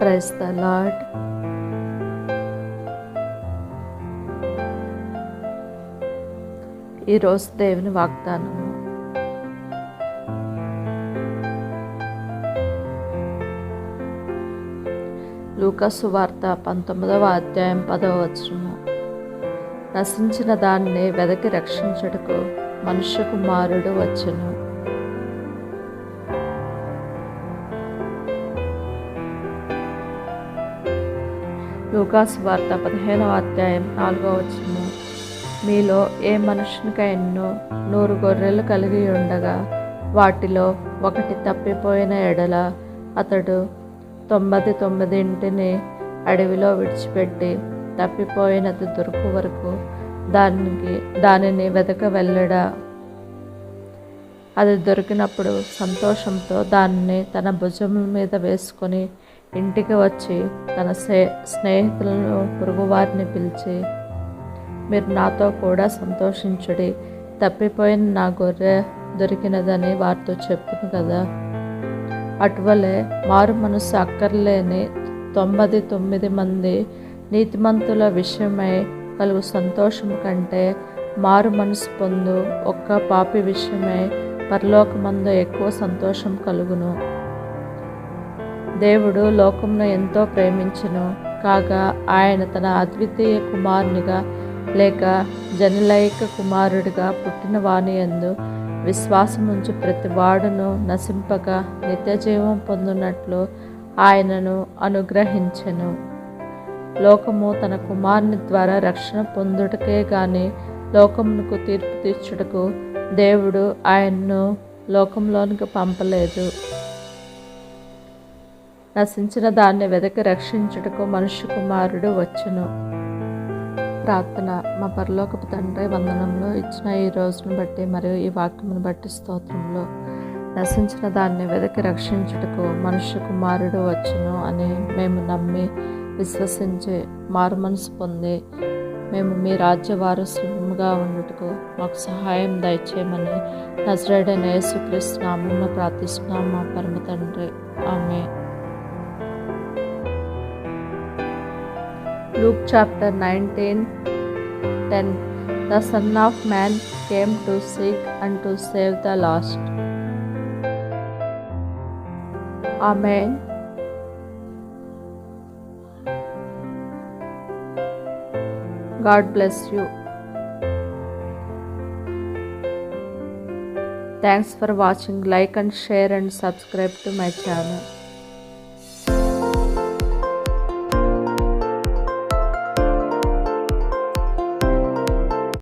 Price the lord ఈరోజు దేవుని వాగ్దానం. లూకసు వార్త పంతొమ్మిదవ అధ్యాయం పదవ వచనము. నశించిన దాన్ని వెదకి రక్షించుటకు మనుష్య కుమారుడు వచ్చను. లూకాసు వార్త పదిహేనవ అధ్యాయం నాలుగవ వచనము. మీలో ఏ మనుషునికైనా నూరు గొర్రెలు కలిగి ఉండగా వాటిలో ఒకటి తప్పిపోయిన ఎడల అతడు తొమ్మిది తొమ్మిదింటిని అడవిలో విడిచిపెట్టి తప్పిపోయినది దొరుకు వరకు దానికి దానిని వెతక వెళ్ళడా. అది దొరికినప్పుడు సంతోషంతో దానిని తన భుజం మీద వేసుకొని ఇంటికి వచ్చి తన స్నే స్నేహితులను పొరుగువారిని పిలిచి మీరు నాతో కూడా సంతోషించుడి. తప్పిపోయిన నా గొర్రె దొరికినదని వారితో చెప్పును కదా. అటువలే మారు మనసు అక్కర్లేని తొంభై తొమ్మిది మంది నీతిమంతుల విషయమై కలుగు సంతోషం కంటే మారు మనసు పొందు ఒక్క పాపి విషయమై పరలోకమందు ఎక్కువ సంతోషం కలుగును. దేవుడు లోకంను ఎంతో ప్రేమించును. కాగా ఆయన తన అద్వితీయ కుమారునిగా లేక జనలైక కుమారుడిగా పుట్టిన వాణి ఎందు విశ్వాసముంచి ప్రతి వాడును నశింపగా నిత్యజీవం పొందినట్లు ఆయనను అనుగ్రహించెను. లోకము తన కుమారుని ద్వారా రక్షణ పొందుటకే గాని లోకమునకు తీర్పు తీర్చుటకు దేవుడు ఆయన్ను లోకంలోనికి పంపలేదు. నశించిన దాన్ని వెదకి రక్షించుటకు మనుష్య కుమారుడు వచ్చును. ప్రార్థన. మా పరలోకపు తండ్రి వందనంలో ఇచ్చిన ఈ రోజును బట్టి మరియు ఈ వాక్యమును బట్టి స్తోత్రంలో నశించిన దాన్ని వెదకి రక్షించుటకు మనుష్య కుమారుడు వచ్చును అని మేము నమ్మి విశ్వసించి మారు మనసు పొంది మేము మీ రాజ్య వారసులుగా ఉండుటకు మాకు సహాయం దయచేయమని నజరేడైన యేసుక్రీస్తు నామంలో ప్రార్థిస్తున్నాం మా పరమ తండ్రి. ఆమె Luke chapter 19 10 The Son of Man came to seek and to save the lost. Amen. God bless you. Thanks for watching. Like and share and subscribe to my channel.